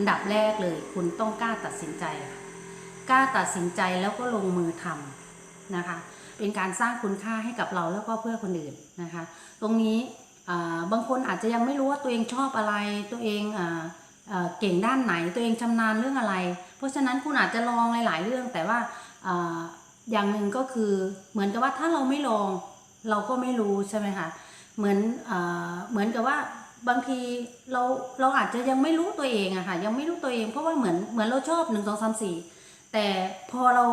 อันดับแรกเลย คุณต้องกล้าตัดสินใจกล้าตัดสินใจแล้วก็ลงมือทำนะคะ เป็นการสร้างคุณค่าให้กับเราแล้วก็เพื่อคนอื่นนะคะ ตรงนี้บางคนอาจจะยังไม่รู้ว่าตัวเองชอบอะไรตัวเองอ่าเออเก่งด้านไหนตัวเองชำนาญเรื่องอะไร เพราะฉะนั้นคุณอาจจะลองหลาย ๆ เรื่อง แต่ว่าอ่าอย่างหนึ่งก็คือเหมือนกับว่าถ้าเราไม่ลองเราก็ไม่รู้ใช่ไหมคะเหมือนอาเหมือนกับว่า บางทีเราเราอาจจะยังไม่รู้ตัวเองอะค่ะ ยังไม่รู้ตัวเองเพราะว่าเหมือนเหมือนเราชอบหนึ่งสองสามสี่แต่พอเรา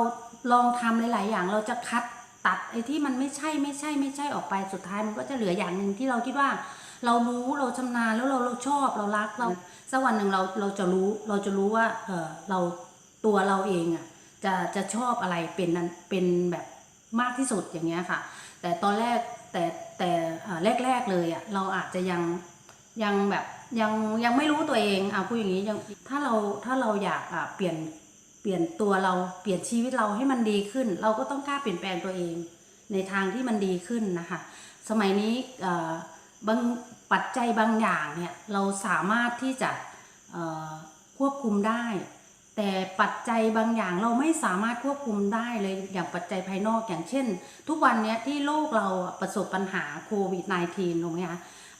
ลองทำหลาย ๆ อย่างเราจะคัดตัดไอ้ที่มันไม่ใช่ไม่ใช่ไม่ใช่ออกไปสุดท้ายมันก็จะเหลืออย่างหนึ่งที่เราคิดว่า เรารู้เราชำนาญแล้วเราเราชอบเรารักเราสักวันหนึ่งเราเราจะรู้เราจะรู้ว่าเออเราตัวเราเองอะจะจะชอบอะไรเป็นนั้นเป็นแบบมากที่สุดอย่างเงี้ยค่ะ แต่ตอนแรกแต่แต่แรก ๆ เลยอะเราอาจจะยัง ยังแบบยังยังไม่รู้ตัวเองอะพูดอย่างนี้ยังถ้าเราถ้าเราอยากอะเปลี่ยนเปลี่ยนตัวเราเปลี่ยนชีวิตเราให้มันดีขึ้น เราก็ต้องกล้าเปลี่ยนแปลงตัวเอง ในทางที่มันดีขึ้นนะคะสมัยนี้บางปัจจัยบางอย่างเนี่ยเราสามารถที่จะควบคุมได้ แต่ปัจจัยบางอย่างเราไม่สามารถควบคุมได้เลยอย่างปัจจัยภายนอกอย่างเช่น ทุกวันนี้ที่โลกเราประสบปัญหาโควิด -19 ตรงเนี้ย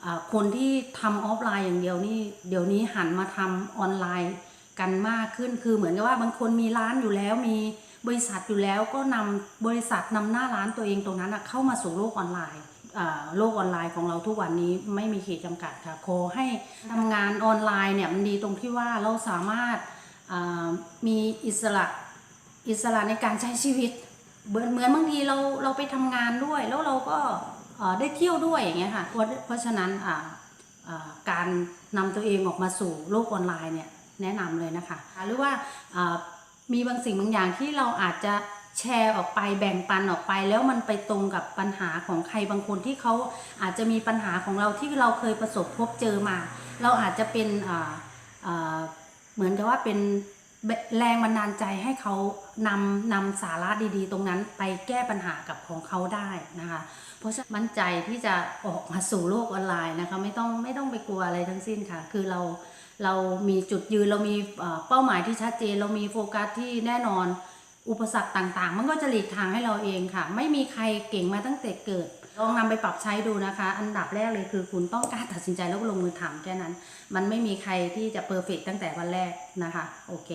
อ่าคนที่ทำออฟไลน์อย่างเดียวนี่เดี๋ยวนี้หันมาทำออนไลน์กันมากขึ้นคือเหมือนกับว่าบางคนมีร้านอยู่แล้วมีบริษัทอยู่แล้วก็นำบริษัทนำหน้าร้านตัวเองตรงนั้นเข้ามาสู่โลกออนไลน์โลกออนไลน์ของเราทุกวันนี้ไม่มีขีดจำกัดค่ะขอให้ทำงานออนไลน์เนี่ยมันดีตรงที่ว่าเราสามารถ มีอิสระอิสระในการใช้ชีวิตเหมือนเหมือนบางทีเราเราไปทำงานด้วย แล้วเราก็ได้เที่ยวด้วยอย่างเงี้ยค่ะเพราะเพราะฉะนั้นการนำตัวเองออกมาสู่โลกออนไลน์เนี่ยแนะนำเลยนะคะ หรือว่าอ่ามีบางสิ่งบางอย่างที่เราอาจจะแชร์ออกไปแบ่งปันออกไป แล้วมันไปตรงกับปัญหาของใครบางคนที่เขาอาจจะมีปัญหาของเราที่เราเคยประสบพบเจอมา เราอาจจะเป็นอ่าอ่า เหมือนกับว่าเป็นแรงบันดาลใจให้เขานำนำสาระดีๆ ตรงนั้นไปแก้ปัญหากับของเขาได้นะคะ เพราะฉะนั้นมั่นใจที่จะออกมาสู่โลกออนไลน์นะคะไม่ต้องไม่ต้องไปกลัวอะไรทั้งสิ้นค่ะ คือเราเรามีจุดยืนเรามีเอ่อเป้าหมายที่ชัดเจน เรามีโฟกัสที่แน่นอนอุปสรรคต่างๆ มันก็จะหลีกทางให้เราเองค่ะ ไม่มีใครเก่งมาตั้งแต่เกิด ลองนำไปปรับใช้ดูนะคะ อันดับแรกเลยคือคุณต้องกล้าตัดสินใจแล้วก็ลงมือทำแค่นั้น มันไม่มีใครที่จะเพอร์เฟกตั้งแต่วันแรกนะคะ โอเค